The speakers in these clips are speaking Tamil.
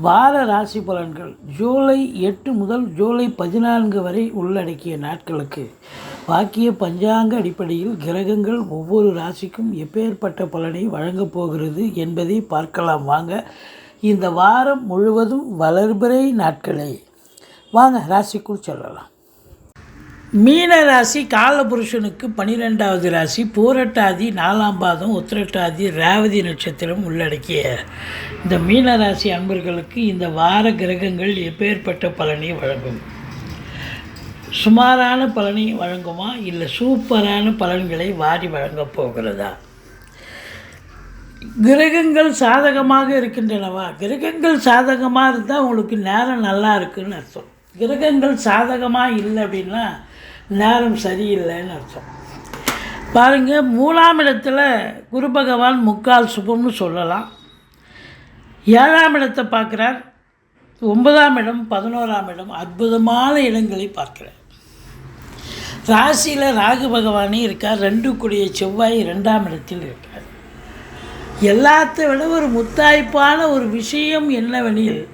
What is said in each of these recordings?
வார ராசி பலன்கள் ஜூலை எட்டு முதல் ஜூலை பதினான்கு வரை உள்ளடக்கிய நாட்களுக்கு. வாக்கிய பஞ்சாங்க அடிப்படையில் கிரகங்கள் ஒவ்வொரு ராசிக்கும் எப்பேற்பட்ட பலனை வழங்கப் போகிறது என்பதை பார்க்கலாம். வாங்க இந்த வாரம் முழுவதும் வளர்பிறை நாட்களே. வாங்க ராசிக்குள் செல்லலாம். மீன ராசி காலபுருஷனுக்கு பனிரெண்டாவது ராசி பூரட்டாதி நாலாம் பாதம் உத்திரட்டாதி ரேவதி நட்சத்திரம் உள்ளடக்கிய இந்த மீன ராசி அன்பர்களுக்கு இந்த வார கிரகங்கள் எப்பேற்பட்ட பலனை வழங்கும்? சுமாரான பலனை வழங்குமா? இல்லை சூப்பரான பலன்களை வாரி வழங்கப் போகிறதா? கிரகங்கள் சாதகமாக இருக்கின்றனவா? கிரகங்கள் சாதகமாக இருந்தால் உங்களுக்கு நேரம் நல்லா இருக்குன்னு அர்த்தம். கிரகங்கள் சாதகமாக இல்லை அப்படின்னா நேரம் சரியில்லைன்னு அர்த்தம். பாருங்கள் மூணாம் இடத்துல குரு பகவான் முக்கால் சுபம்னு சொல்லலாம். ஏழாம் இடத்தை பார்க்குறார். ஒன்பதாம் இடம் பதினோராம் இடம் அற்புதமான இடங்களை பார்க்கிறார். ராசியில் ராகு பகவானே இருக்கார். ரெண்டு கூடிய செவ்வாய் ரெண்டாம் இடத்தில் இருக்கார். எல்லாத்த விட ஒரு முத்தாய்ப்பான ஒரு விஷயம் என்னவெனில்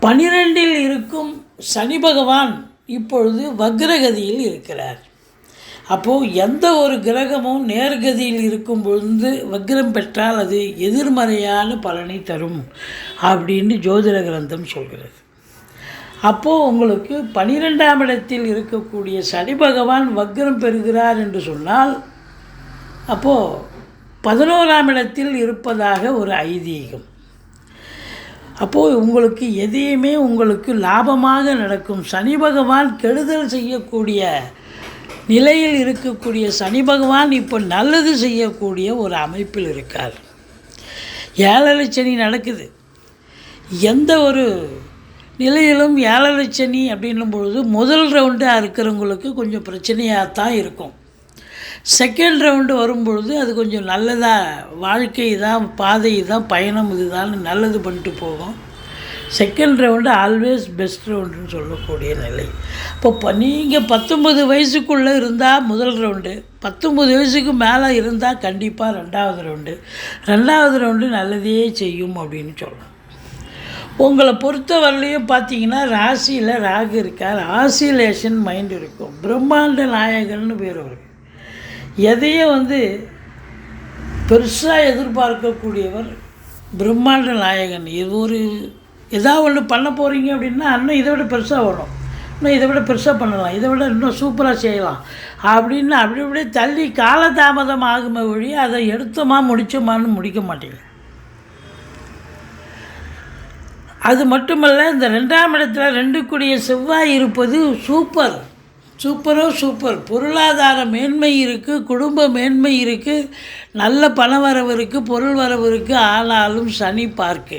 பனிரெண்டில் இருக்கும் சனி பகவான் இப்பொழுது வக்ரகதியில் இருக்கிறார். அப்போது எந்த ஒரு கிரகமும் நேர்கதியில் இருக்கும் பொழுது வக்ரம் பெற்றால் அது எதிர்மறையான பலனை தரும் அப்படின்னு ஜோதிட கிரந்தம் சொல்கிறது. அப்போது உங்களுக்கு பனிரெண்டாம் இடத்தில் இருக்கக்கூடிய சனி பகவான் வக்ரம் பெறுகிறார் என்று சொன்னால் அப்போது பதினோராம் இடத்தில் இருப்பதாக ஒரு ஐதீகம். அப்போது உங்களுக்கு எதையுமே உங்களுக்கு லாபமாக நடக்கும். சனி பகவான் கெடுதல் செய்யக்கூடிய நிலையில் இருக்கக்கூடிய சனி பகவான் இப்போ நல்லது செய்யக்கூடிய ஒரு அமைப்பில் இருக்கார். ஏழரை சனி நடக்குது. எந்த ஒரு நிலையிலும் ஏழரை சனி அப்படின்னும் பொழுது முதல் ரவுண்டாக இருக்கிறவங்களுக்கு கொஞ்சம் பிரச்சனையாக தான் இருக்கும். செகண்ட் ரவுண்டு வரும்பொழுது அது கொஞ்சம் நல்லதாக வாழ்க்கை தான் பாதை தான் பயணம் இதுதான் நல்லது பண்ணிட்டு போகும். செகண்ட் ரவுண்டு ஆல்வேஸ் பெஸ்ட் ரவுண்டுன்னு சொல்லக்கூடிய நிலை. இப்போ நீங்கள் பத்தொம்பது வயசுக்குள்ளே இருந்தால் முதல் ரவுண்டு பத்தொம்பது வயசுக்கு மேலே இருந்தால் கண்டிப்பாக ரெண்டாவது ரவுண்டு ரெண்டாவது ரவுண்டு நல்லதே செய்யும் அப்படின்னு சொல்லலாம் உங்களை பொறுத்த வரலையும் பார்த்தீங்கன்னா ராசியில் ராகு இருக்கார். ஆசிலேஷன் மைண்ட் இருக்கும். பிரம்மாண்ட நாயகன்னு பேர் வரும் எதையும் வந்து பெருசாக எதிர்பார்க்கக்கூடியவர் பிரம்மாண்ட நாயகன். இது ஒரு ஏதாவது ஒன்று பண்ண போகிறீங்க அப்படின்னா இன்னும் இதை விட பெருசாக வரும். இன்னும் இதை விட பெருசாக பண்ணலாம். இதை விட இன்னும் சூப்பராக செய்யலாம். அப்படின்னு அப்படி அப்படியே தள்ளி காலதாமதம் ஆகுமே வழி அதை எடுத்தோமா முடித்தோமான்னு முடிக்க மாட்டேங்க அது மட்டுமல்ல இந்த ரெண்டாம் இடத்துல ரெண்டு கூடிய செவ்வாய் இருப்பது சூப்பர் சூப்பரோ சூப்பர். பொருளாதார மேன்மை இருக்குது குடும்ப மேன்மை இருக்குது நல்ல பண வரவு இருக்குது பொருள் வரவு இருக்குது ஆனாலும் சனி பார்க்கு.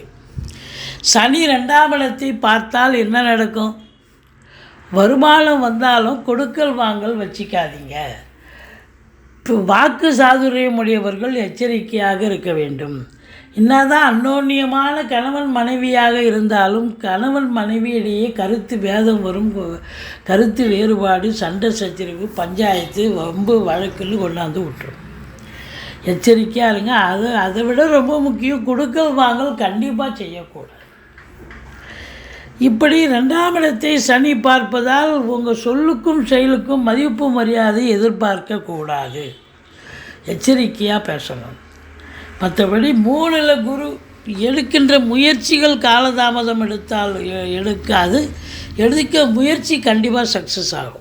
சனி ரெண்டாம் இடத்தை பார்த்தால் என்ன நடக்கும்? வருமானம் வந்தாலும் கொடுக்கல் வாங்கல் வச்சிக்காதீங்க. இப்போ வாக்கு சாதுரியம் உடையவர்கள் எச்சரிக்கையாக இருக்க வேண்டும். என்னதான் அன்னோன்னியமான கணவன் மனைவியாக இருந்தாலும் கணவன் மனைவியிடையே கருத்து வேதம் வரும் கருத்து வேறுபாடு சண்டை சச்சரிவு பஞ்சாயத்து வம்பு வழக்குன்னு கொண்டாந்து விட்டுரும். எச்சரிக்கையாக இருங்க. அது அதை விட ரொம்ப முக்கியம் கொடுக்கல் வாங்கல் கண்டிப்பாக செய்யக்கூடாது. இப்படி ரெண்டாம் இடத்தை சனி பார்ப்பதால் உங்கள் சொல்லுக்கும் செயலுக்கும் மதிப்பு மரியாதை எதிர்பார்க்கக்கூடாது. எச்சரிக்கையாக பேசணும். மற்றபடி மூணில் குரு எடுக்கின்ற முயற்சிகள் காலதாமதம் எடுத்தால் எடுக்காது. எடுக்க முயற்சி கண்டிப்பாக சக்ஸஸ் ஆகும்.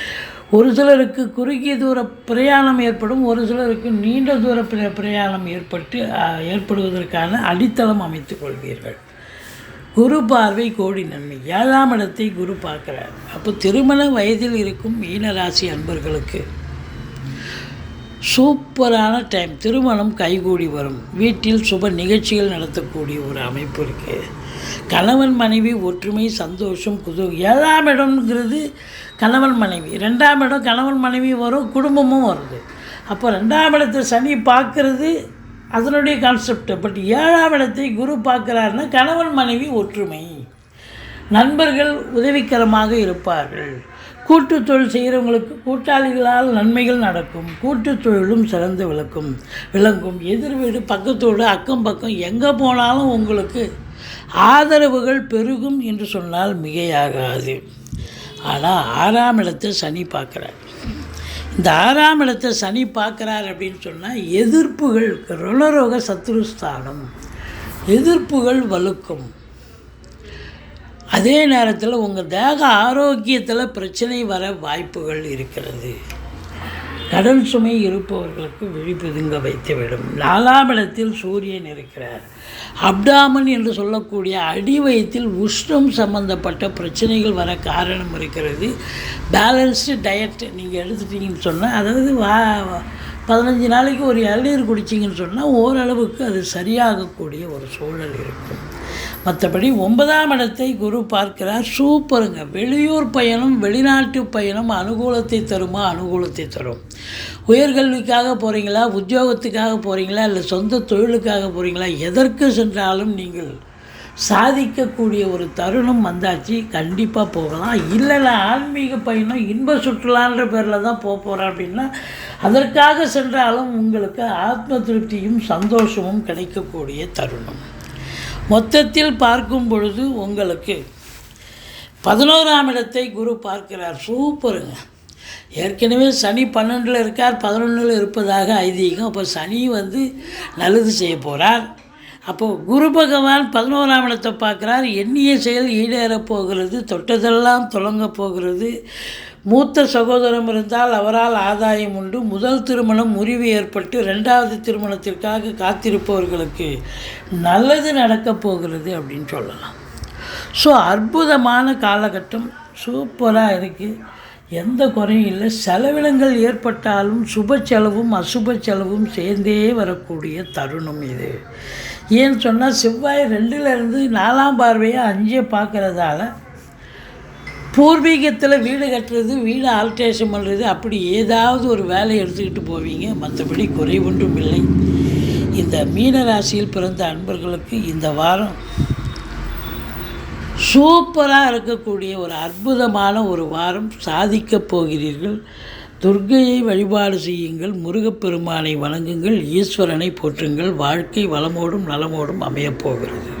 ஒரு சிலருக்கு குறுகிய தூர பிரயாணம் ஏற்படும் ஒரு சிலருக்கு நீண்ட தூர பிர- பிரயாணம் ஏற்பட்டு ஏற்படுவதற்கான அடித்தளம் அமைத்துக் கொள்வீர்கள். குரு பார்வை கோடி நன்மை. ஏழாம் இடத்தை குரு பார்க்கிறார். அப்போ திருமண வயதில் இருக்கும் மீனராசி அன்பர்களுக்கு சூப்பரான டைம். திருமணம் கைகூடி வரும். வீட்டில் சுப நிகழ்ச்சிகள் நடத்தக்கூடிய ஒரு அமைப்பு இருக்குது கணவன் மனைவி ஒற்றுமை சந்தோஷம் குது ஏழாம் இடம்ங்கிறது கணவன் மனைவி. ரெண்டாம் இடம் கணவன் மனைவி வரும் குடும்பமும் வருது. அப்போ ரெண்டாம் இடத்தை சனி பார்க்குறது அதனுடைய கான்செப்ட் பட் ஏழாம் இடத்தை குரு பார்க்குறாருன்னா கணவன் மனைவி ஒற்றுமை. நண்பர்கள் உதவிகரமாக இருப்பார்கள். கூட்டு தொழில் செய்கிறவங்களுக்கு கூட்டாளிகளால் நன்மைகள் நடக்கும். கூட்டு தொழிலும் சிறந்து விளக்கும். விளங்கும். எதிர் வீடு பக்கத்தோடு அக்கம் பக்கம் எங்கே போனாலும் உங்களுக்கு ஆதரவுகள் பெருகும் என்று சொன்னால் மிகையாகாது. ஆனால் ஆறாம் இடத்தை சனி பார்க்குறார். இந்த ஆறாம் இடத்தை சனி பார்க்குறார் அப்படின்னு சொன்னால் எதிர்ப்புகள் ருணரோக சத்ருஸ்தானம். எதிர்ப்புகள் வலுக்கும். அதே நேரத்தில் உங்கள் தேக ஆரோக்கியத்தில் பிரச்சனை வர வாய்ப்புகள் இருக்கிறது. கடன் சுமை இருப்பவர்களுக்கு விழிப்புதுங்க வைத்துவிடும் நாலாம் இடத்தில் சூரியன் இருக்கிறார். அப்டாமன் என்று சொல்லக்கூடிய அடி வயிற்றில் உஷ்ணம் சம்பந்தப்பட்ட பிரச்சனைகள் வர காரணம் இருக்கிறது. பேலன்ஸ்டு டயட் நீங்கள் எடுத்துட்டீங்கன்னு சொன்னால் அதாவது வா பதினஞ்சு நாளைக்கு ஒரு இளநீர் குடிச்சிங்கன்னு சொன்னால் ஓரளவுக்கு அது சரியாகக்கூடிய ஒரு சூழல் இருக்கும். மற்றபடி ஒன்பதாம் இடத்தை குரு பார்க்கிறார். சூப்பருங்க. வெளியூர் பயணம் வெளிநாட்டு பயணம் அனுகூலத்தை தருமா? அனுகூலத்தை தரும். உயர்கல்விக்காக போகிறீங்களா உத்தியோகத்துக்காக போகிறீங்களா இல்லை சொந்த தொழிலுக்காக போகிறீங்களா எதற்கு சென்றாலும் நீங்கள் சாதிக்கக்கூடிய ஒரு தருணம் வந்தாச்சு. கண்டிப்பாக போகலாம். இல்லைன்னா ஆன்மீக பயணம் இன்ப சுற்றுலான்ற பேரில் தான் போக போகிறேன் அப்படின்னா அதற்காக சென்றாலும் உங்களுக்கு ஆத்ம திருப்தியும் சந்தோஷமும் கிடைக்கக்கூடிய தருணம். மொத்தத்தில் பார்க்கும் பொழுது உங்களுக்கு பதினோராம் இடத்தை குரு பார்க்கிறார். சூப்பருங்க. ஏற்கனவே சனி பன்னெண்டில் இருக்கார் பதினொன்றில் இருப்பதாக ஐதீகம். அப்போ சனி வந்து நல்லது செய்ய போகிறார் அப்போது குரு பகவான் பதினோராம் இடத்தை பார்க்குறார். எண்ணிய செயல் ஈடேறப் போகிறது தொட்டதெல்லாம் தொடங்க போகிறது. மூத்த சகோதரம் இருந்தால் அவரால் ஆதாயம் உண்டு. முதல் திருமணம் முறிவு ஏற்பட்டு ரெண்டாவது திருமணத்திற்காக காத்திருப்பவர்களுக்கு நல்லது நடக்கப் போகிறது அப்படின்னு சொல்லலாம். ஸோ அற்புதமான காலகட்டம். சூப்பராக இருக்குது எந்த குறையும் இல்லை. செலவினங்கள் ஏற்பட்டாலும் சுப செலவும் அசுப செலவும் சேர்ந்தே வரக்கூடிய தருணம் இது. ஏன்னு சொன்னால் செவ்வாய் ரெண்டுலேருந்து நாலாம் பார்வையாக அஞ்சே பார்க்குறதால பூர்வீகத்தில் வீடு கட்டுறது வீடு ஆல்ட்ரேஷன் பண்ணுறது அப்படி ஏதாவது ஒரு வேலை எடுத்துக்கிட்டு போவீங்க. மற்றபடி குறை ஒன்றும் இல்லை. இந்த மீன ராசியில் பிறந்த அன்பர்களுக்கு இந்த வாரம் சூப்பராக இருக்கக்கூடிய ஒரு அற்புதமான ஒரு வாரம் சாதிக்கப் போகிறீர்கள். துர்க்கையை வழிபாடு செய்யுங்கள். முருகப்பெருமானை வணங்குங்கள். ஈஸ்வரனை போற்றுங்கள். வாழ்க்கை வளமோடும் நலமோடும் அமையப் போகிறது.